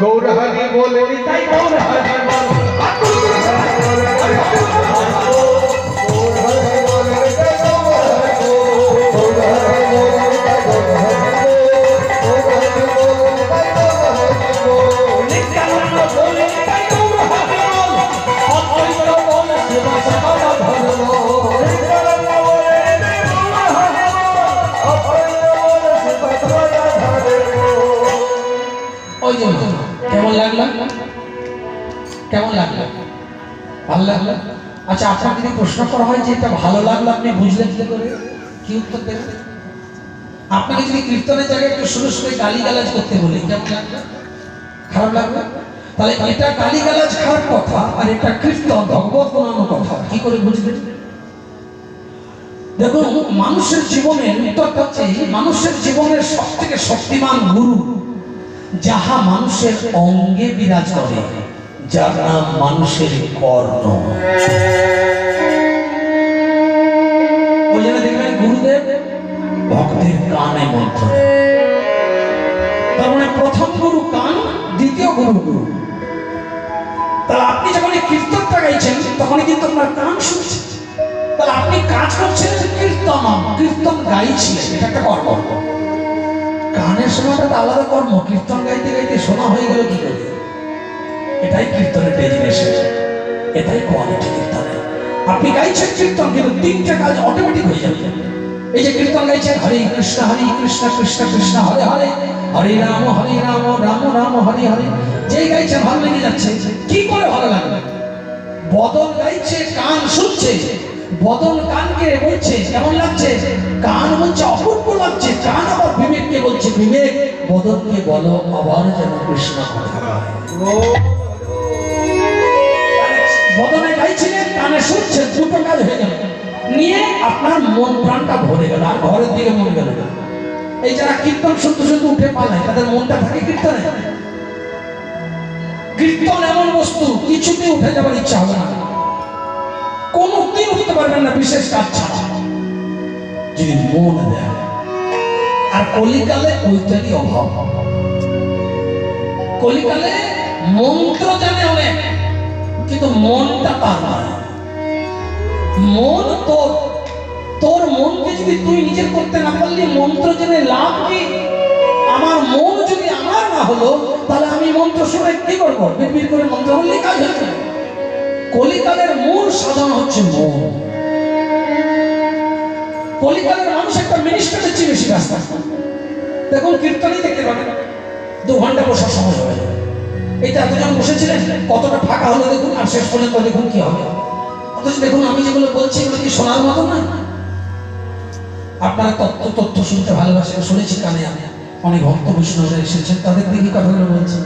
গৌর হরি বল নিতাই গৌর হরি বল কেমন কেমন লাগল? ভালো লাগল? আচ্ছা আপনাকে প্রশ্ন করা হয় যে এটা ভালো লাগল, আপনি বুঝলেন করে? কি উত্তর দেবেন? আপনাকে যদি কীর্তনের জায়গায় একটু করতে বলি, কেমন লাগল? খারাপ লাগল? তাহলে এটা খারাপ কথা আর এটা কীর্তন ভগবত কথা, কি করে বুঝবেন? দেখুন, মানুষের জীবনের উত্তরটা হচ্ছে, মানুষের জীবনের সব থেকে শক্তিমান গুরু যাহা মানুষের অঙ্গে বিরাজ করে, যার নাম মানুষের কর্ণ। দেখবেন গুরুদেব, ভক্তের কানে দেন। তার মানে প্রথম গুরু কান, দ্বিতীয় গুরু গুরু। তাহলে আপনি যখন কীর্তনটা গাইছেন, তখনই কিন্তু আপনার কান শুনছে। তাহলে আপনি কাজ করছেন কীর্তন কীর্তন গাইছিলেন, এটা একটা কর্ম। গানের সময়টা আলাদা কর্ম, কীর্তন গাইতে গাইতে শোনা হয়ে গেল কি করে? এটাই কীর্তনের ডেজিনেশন, এটাই কোয়ালিটি কীর্তনের। আপনি গাইছেন কীর্তন, কিন্তু তিনটে কাজ অটোমেটিক হয়ে যাবে। এই যে কীর্তন গাইছেন, হরে কৃষ্ণ হরে কৃষ্ণ কৃষ্ণ কৃষ্ণ, হরে হরে হরে রাম হরে রাম রাম রাম, হরে হরে। যেই গাইছেন, ভালো লেগে যাচ্ছে। কি করে ভালো লাগবে? বদল গাইছে, কান শুনছে বদল কানকে বলছে, কেমন লাগছে? কান হচ্ছে অপূর্ব লাগছে, কান আবার বিবেককে বলছে, বিবেক বদলকে বলো, আবার যেন কৃষ্ণ কথা। বদনে গাইছিলেন, কানে শুনছেন দুটো কাজ হয়ে গেল। নিয়ে আপনার মন প্রাণটা ভরে গেল, আর ঘরের দিকে মন গেল। এই যারা কীর্তন শুনতে শুনতে উঠে পালায় তাদের মনটা থাকে কীর্তনে। কীর্তন এমন বস্তু, কিছুতে উঠে যাবার ইচ্ছা হবে না। কোনোদিন উঠতে পারবেন না, বিশেষ কাজ ছাড়া। যদি মন দেয়। আর কলিকালে ওইটারই অভাব। কলিকালে মন্ত্র জানে অনেক, কিন্তু মনটা তার নয় মন তোর তোর মনকে যদি তুই নিজের করতে না পারলি, মন্ত্র জেনে লাভ কি? আমার মন যদি আমার না হলো, তাহলে আমি মন্ত্র শুনে কি করব? বিড়বিড় করে মন্ত্র বললে কাজ হচ্ছে। কলিকালের মূল সাধন হচ্ছে মন। কলিকালের মানুষ একটা মিনিস্টারের চেয়ে বেশি ব্যস্ত। দেখুন, কীর্তনই দেখতে পাবেন, দু ঘণ্টা বসার সময় হবে না। এইটা এতজন বসেছিলেন, কতটা ফাঁকা হলো দেখুন, আর শেষ পর্যন্ত দেখুন কি হবে। অথচ দেখুন, আমি যেগুলো বলছি, এগুলো কি শোনার মতো না? আপনারা তথ্য তথ্য শুনতে ভালোবাসেন, শুনেছি কানে আমি। অনেক ভক্ত বৈষ্ণবরা এসেছেন, তাদের দিকে কথাগুলো বলছি।